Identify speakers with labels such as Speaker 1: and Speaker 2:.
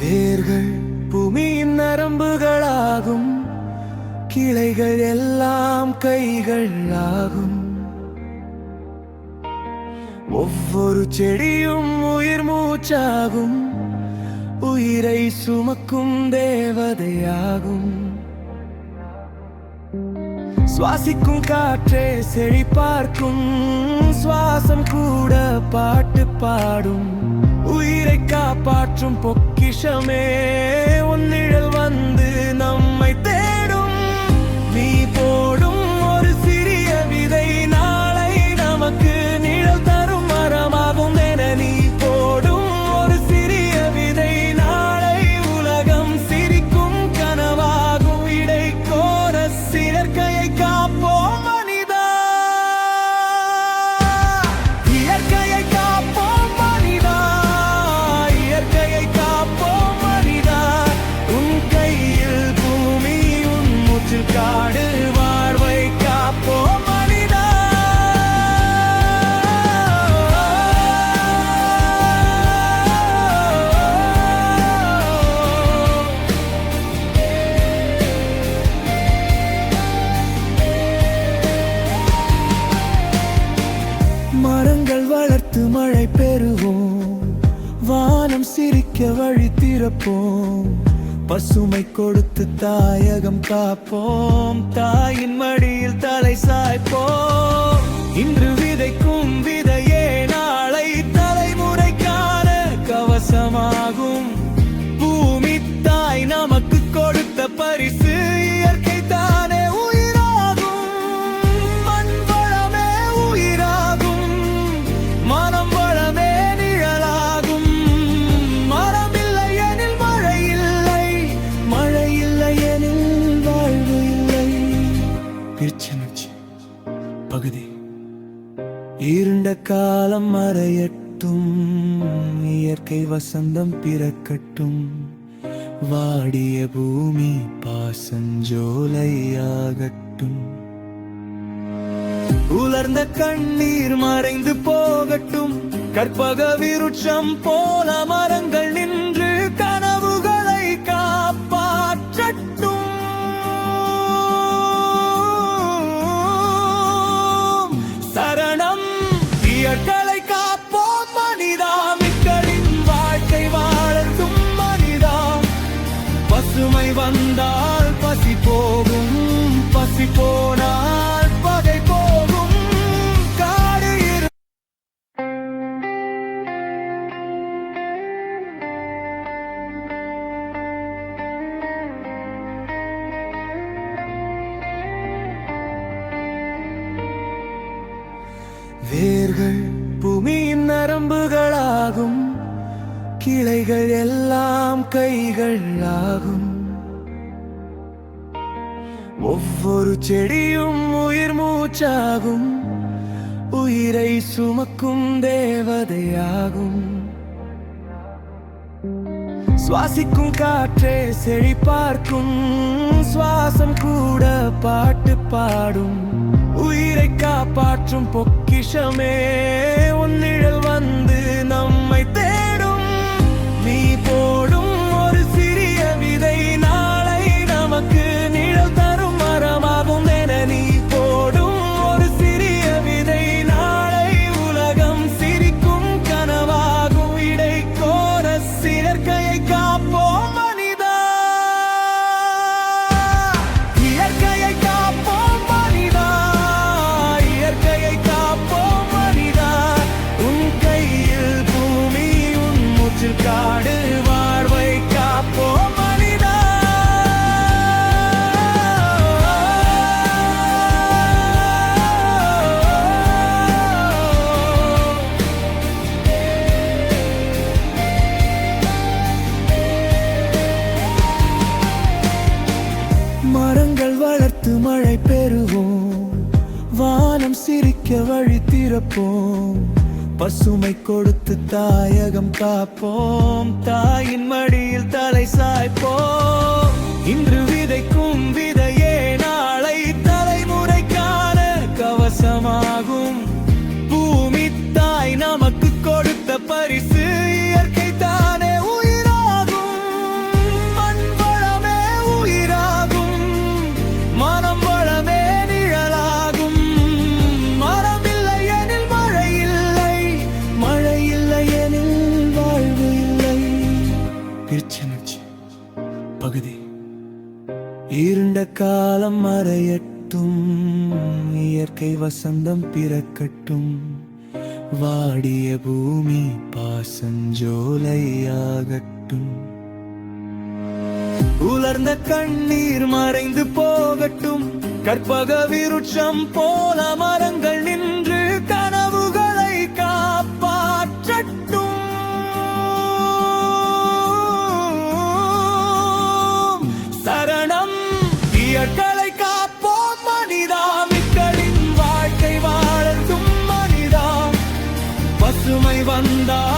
Speaker 1: வேர்கள் பூமியின் நரம்புகளாகும். கிளைகள் எல்லாம் கைகள் ஆகும் ஒவ்வொரு செடியும் உயிர் மூச்சாகும். உயிரை சுமக்கும் தேவதையாகும். சுவாசிக்கும் காற்றே செழி பார்க்கும் சுவாசம் கூட பாட்டு பாடும். உயிரை காப்பாற்றும் பொக்கிஷமே. உன்னிழல் வந்து மரங்கள் வளர்த்து மழை பெறுவோம். வானம் சிரிக்க வழி திறப்போம். பசுமை கொடுத்து தாயகம் காப்போம். தாயின் மடியில் தலை சாய்ப்போம். காலம் மறையட்டும். இயற்கை வசந்தம் பிறக்கட்டும். வாடிய பூமி பாசஞ்சோலையாகட்டும். உலர்ந்த கண்ணீர் மறைந்து போகட்டும். கற்பக விருட்சம் போல மரங்கள் நின்று பேசி போனால் பகை போகும். காடு இரு வேர்கள் பூமியின் நரம்புகளாகும். கிளைகள் எல்லாம் கைகள் ஆகும் ஒவ்வொரு செடியும் உயிர் மூச்சாகும். உயிரை சுமக்கும் தேவதையாகும். சுவாசிக்கும் காற்றே செழி பார்க்கும். சுவாசம் கூட பாட்டு பாடும். உயிரை காப்பாற்றும் பொக்கிஷமே உன்னிழல் மழை பெறுவோம். வானம் சிரிக்க வழி திறப்போம். பசுமை கொடுத்து தாயகம் காப்போம். தாயின் மடியில் தலை சாய்ப்போம். காலம் மறையட்டும். இயற்கை வசந்தம் பிறக்கட்டும். வாடிய பூமி பாசஞ்சோலையாகட்டும். உலர்ந்த கண்ணீர் மறைந்து போகட்டும். கற்பக விருட்சம் போல மரங்கள் நின்று பசுமை